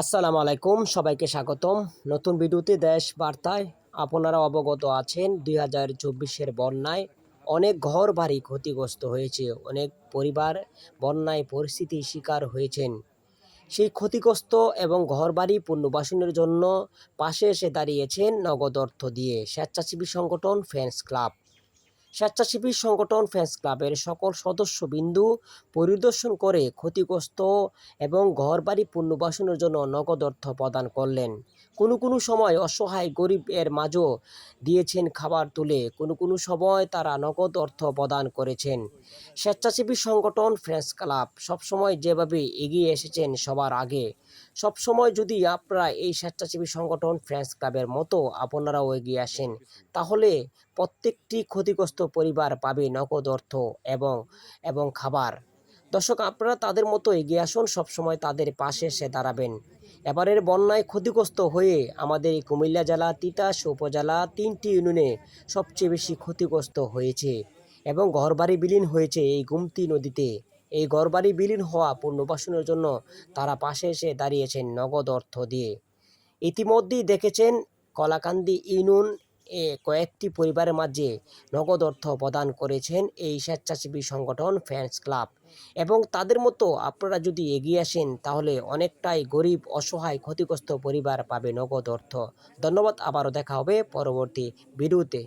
আসসালামু আলাইকুম, সবাইকে স্বাগতম। নতুন ভিডিওতে দেশ বার্তায় আপনারা অবগত আছেন, দুই হাজার চব্বিশের বন্যায় অনেক ঘর বাড়ি ক্ষতিগ্রস্ত হয়েছে, অনেক পরিবার বন্যায় পরিস্থিতির শিকার হয়েছেন। সেই ক্ষতিগ্রস্ত এবং ঘরবাড়ি পুনর্বাসনের জন্য পাশে এসে দাঁড়িয়েছেন নগদ অর্থ দিয়ে স্বেচ্ছাসেবী সংগঠন ফ্যান্স ক্লাব। স্বেচ্ছাসেবী সংগঠন ফ্যান্স ক্লাবের সকল সদস্যবিন্দু পরিদর্শন করে ক্ষতিগ্রস্ত এবং ঘরবাড়ি পুনর্বাসনের জন্য নগদ অর্থ প্রদান করলেন। কোনো কোনো সময় অসহায় গরিবের মাঝও দিয়েছেন খাবার তুলে, কোনো কোনো সময় তারা নগদ অর্থ প্রদান করেছেন। স্বেচ্ছাসেবী সংগঠন ফ্রেন্স ক্লাব সবসময় যেভাবে এগিয়ে এসেছেন সবার আগে। সবসময় যদি আপনারা এই স্বেচ্ছাসেবী সংগঠন ফ্রেন্স ক্লাবের মতো আপনারাও এগিয়ে আসেন, তাহলে প্রত্যেকটি ক্ষতিগ্রস্ত পরিবার পাবে নগদ অর্থ এবং এবং খাবার। দর্শক, আপনারা তাদের মতো এগিয়ে আসুন, সবসময় তাদের পাশে এসে দাঁড়াবেন। এবারের বন্যায় ক্ষতিগ্রস্ত হয়ে আমাদের কুমিল্লা জেলা, তিতাস উপজেলা তিনটি ইউনিয়নে সবচেয়ে বেশি ক্ষতিগ্রস্ত হয়েছে এবং ঘরবাড়ি বিলীন হয়েছে এই গুমতি নদীতে। এই ঘরবাড়ি বিলীন হওয়া পুনর্বাসনের জন্য তারা পাশে এসে দাঁড়িয়েছেন নগদ অর্থ দিয়ে। ইতিমধ্যেই দেখেছেন কলাকান্দি ইউনিয়ন কয়েকটি পরিবারের মাঝে নগদ অর্থ প্রদান করেছেন এই স্বেচ্ছাসেবী সংগঠন ফ্যান্স ক্লাব। এবং তাদের মতো আপনারা যদি এগিয়ে আসেন, তাহলে অনেকটাই গরিব, অসহায়, ক্ষতিগ্রস্ত পরিবার পাবে নগদ অর্থ। ধন্যবাদ, আবারও দেখা হবে পরবর্তী ভিডিওতে।